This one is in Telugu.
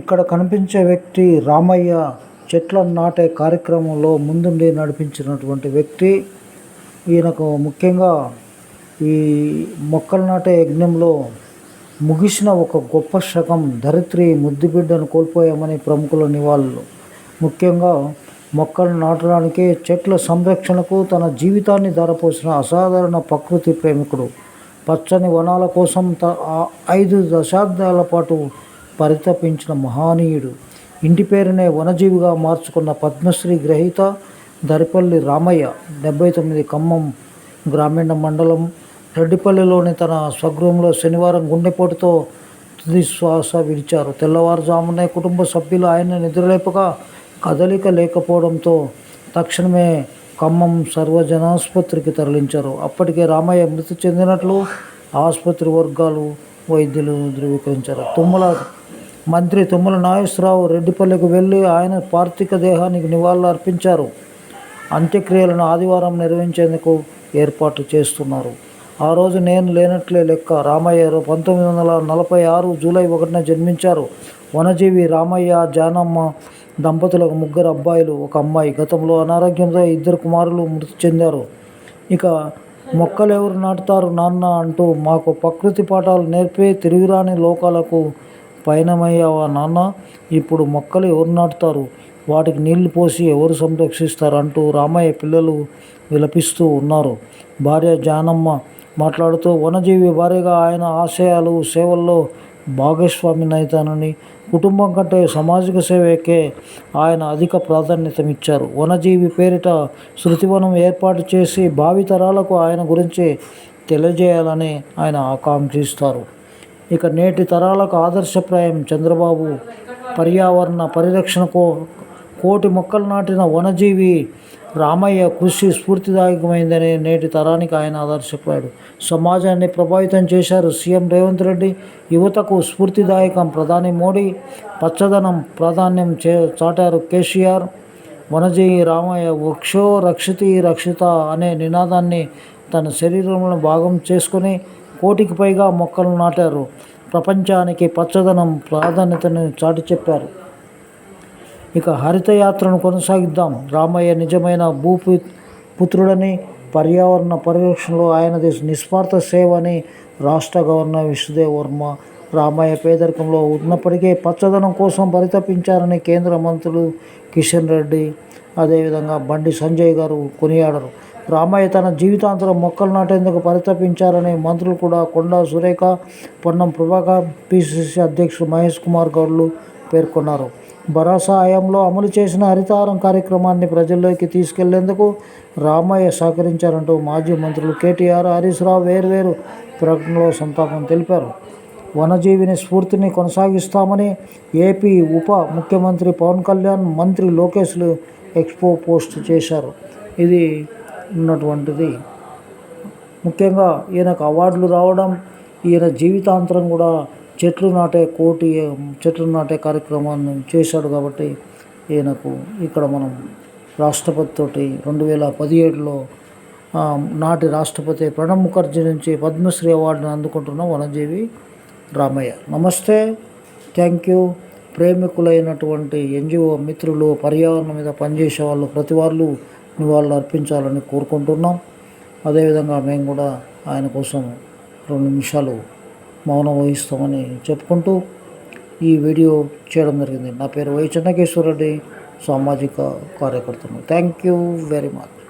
ఇక్కడ కనిపించే వ్యక్తి రామయ్య చెట్లను నాటే కార్యక్రమంలో ముందుండి నడిపించినటువంటి వ్యక్తి. ఈయనకు ముఖ్యంగా ఈ మొక్కలు నాటే యజ్ఞంలో ముగిసిన ఒక గొప్ప శకం ధరిత్రి ముద్దుబిడ్డను కోల్పోయామని ప్రముఖుల నివాళులు. ముఖ్యంగా మొక్కలు నాటడానికి చెట్ల సంరక్షణకు తన జీవితాన్ని ధరపోసిన అసాధారణ ప్రకృతి ప్రేమికుడు. పచ్చని వనాల కోసం త ఐదు దశాబ్దాల పాటు పరితపించిన మహనీయుడు. ఇంటి పేరునే వనజీవిగా మార్చుకున్న పద్మశ్రీ గ్రహీత దరిపల్లి రామయ్య డెబ్బై తొమ్మిది ఖమ్మం గ్రామీణ మండలం రెడ్డిపల్లిలోని తన స్వగృహంలో శనివారం గుండెపోటుతో తుది శ్వాస విడిచారు. తెల్లవారుజామునే కుటుంబ సభ్యులు ఆయన నిద్రలేపగా కదలిక లేకపోవడంతో తక్షణమే ఖమ్మం సర్వజనాసుపత్రికి తరలించారు. అప్పటికే రామయ్య మృతి చెందినట్లు ఆసుపత్రి వర్గాలు వైద్యులు ధృవీకరించారు. తుమ్మల మంత్రి తుమ్మల నాగేశ్వరరావు రెడ్డిపల్లికి వెళ్ళి ఆయన పార్థిక దేహానికి నివాళులు అర్పించారు. అంత్యక్రియలను ఆదివారం నిర్వహించేందుకు ఏర్పాట్లు చేస్తున్నారు. ఆ రోజు నేను లేనట్లే లెక్క రామయ్య పంతొమ్మిది వందల నలభై ఆరు జూలై ఒకటిన జన్మించారు. వనజీవి రామయ్య జానమ్మ దంపతులకు ముగ్గురు అబ్బాయిలు ఒక అమ్మాయి. గతంలో అనారోగ్యంతో ఇద్దరు కుమారులు మృతి చెందారు. ఇక మొక్కలు ఎవరు నాటుతారు నాన్న అంటూ మాకు ప్రకృతి పాఠాలు నేర్పే తిరుగురాని లోకాలకు పయనమయ్యావా నాన్న ఇప్పుడు మొక్కలు ఎవరు నాటుతారు? వాటికి నీళ్ళు పోసి ఎవరు సంరక్షిస్తారు అంటూ రామయ్య పిల్లలు విలపిస్తూ ఉన్నారు. భార్య జానమ్మ మాట్లాడుతూ వనజీవి భార్యగా ఆయన ఆశయాలు సేవల్లో భాగస్వామినైతానని కుటుంబం కంటే సామాజిక సేవకే ఆయన అధిక ప్రాధాన్యతనిచ్చారు. వనజీవి పేరిట శృతివనం ఏర్పాటు చేసి భావితరాలకు ఆయన గురించి తెలియజేయాలని ఆయన ఆకాంక్షిస్తారు. ఇక నేటి తరాలకు ఆదర్శప్రాయం చంద్రబాబు. పర్యావరణ పరిరక్షణకు కోటి మొక్కలు నాటిన వనజీవి రామయ్య కృషి స్ఫూర్తిదాయకమైందని నేటి తరానికి ఆయన ఆదర్శపడాడు సమాజాన్ని ప్రభావితం చేశారు సీఎం రేవంత్ రెడ్డి. యువతకు స్ఫూర్తిదాయకం ప్రధాని మోడీ. పచ్చదనం ప్రాధాన్యం చే చాటారు కేసీఆర్. వనజీవి రామయ్య వృక్షో రక్షితి రక్షిత అనే నినాదాన్ని తన శరీరంలో భాగం చేసుకొని కోటికి పైగా మొక్కలు నాటారు. ప్రపంచానికి పచ్చదనం ప్రాధాన్యతను చాటి చెప్పారు. ఇక హరితయాత్రను కొనసాగిద్దాం. రామయ్య నిజమైన భూపు పుత్రుడని పర్యావరణ పరిరక్షణలో ఆయనది నిస్వార్థ సేవ అని రాష్ట్ర గవర్నర్ విష్ణుదేవ్ వర్మ రామయ్య పేదరికంలో ఉన్నప్పటికీ పచ్చదనం కోసం పరితపించారని కేంద్ర మంత్రులు కిషన్ రెడ్డి అదేవిధంగా బండి సంజయ్ గారు కొనియాడరు. రామయ్య తన జీవితాంతరం మొక్కలు నాటేందుకు పరితపించారని మంత్రులు కూడా కొండా సురేఖ పొన్నం ప్రభాకర్ పిసిసి అధ్యక్షుడు మహేష్ కుమార్ గౌడ్లు పేర్కొన్నారు. భరోసా హయాంలో అమలు చేసిన హరితహారం కార్యక్రమాన్ని ప్రజల్లోకి తీసుకెళ్ళేందుకు రామయ్య సహకరించారంటూ మాజీ మంత్రులు కేటీఆర్ హరీష్ రావు వేర్వేరు ప్రకటనలో సంతాపం తెలిపారు. వనజీవిని స్ఫూర్తిని కొనసాగిస్తామని ఏపీ ఉప ముఖ్యమంత్రి పవన్ కళ్యాణ్ మంత్రి లోకేష్లు ఎక్స్పో పోస్ట్ చేశారు. ఇది ఉన్నటువంటిది. ముఖ్యంగా ఈయనకు అవార్డులు రావడం ఈయన జీవితాంతరం కూడా చెట్లు నాటే కోటి చెట్లు నాటే కార్యక్రమాన్ని చేశాడు కాబట్టి ఈయనకు ఇక్కడ మనం రాష్ట్రపతి తోటి రెండు వేల పదిహేడులో నాటి రాష్ట్రపతి ప్రణబ్ ముఖర్జీ నుంచి పద్మశ్రీ అవార్డును అందుకుంటున్న వనజీవి రామయ్య. నమస్తే. Thank you. ప్రేమికులైనటువంటి ఎన్జిఓ మిత్రులు పర్యావరణం మీద పనిచేసే వాళ్ళు ప్రతి వాళ్ళు నివాళులు అర్పించాలని కోరుకుంటున్నాం. అదేవిధంగా మేము కూడా ఆయన కోసం రెండు నిమిషాలు మౌనం వహిస్తామని చెప్పుకుంటూ ఈ వీడియో చేయడం జరిగింది. నా పేరు వై చెన్నకేశ్వర రెడ్డి సామాజిక కార్యకర్తను. Thank you very much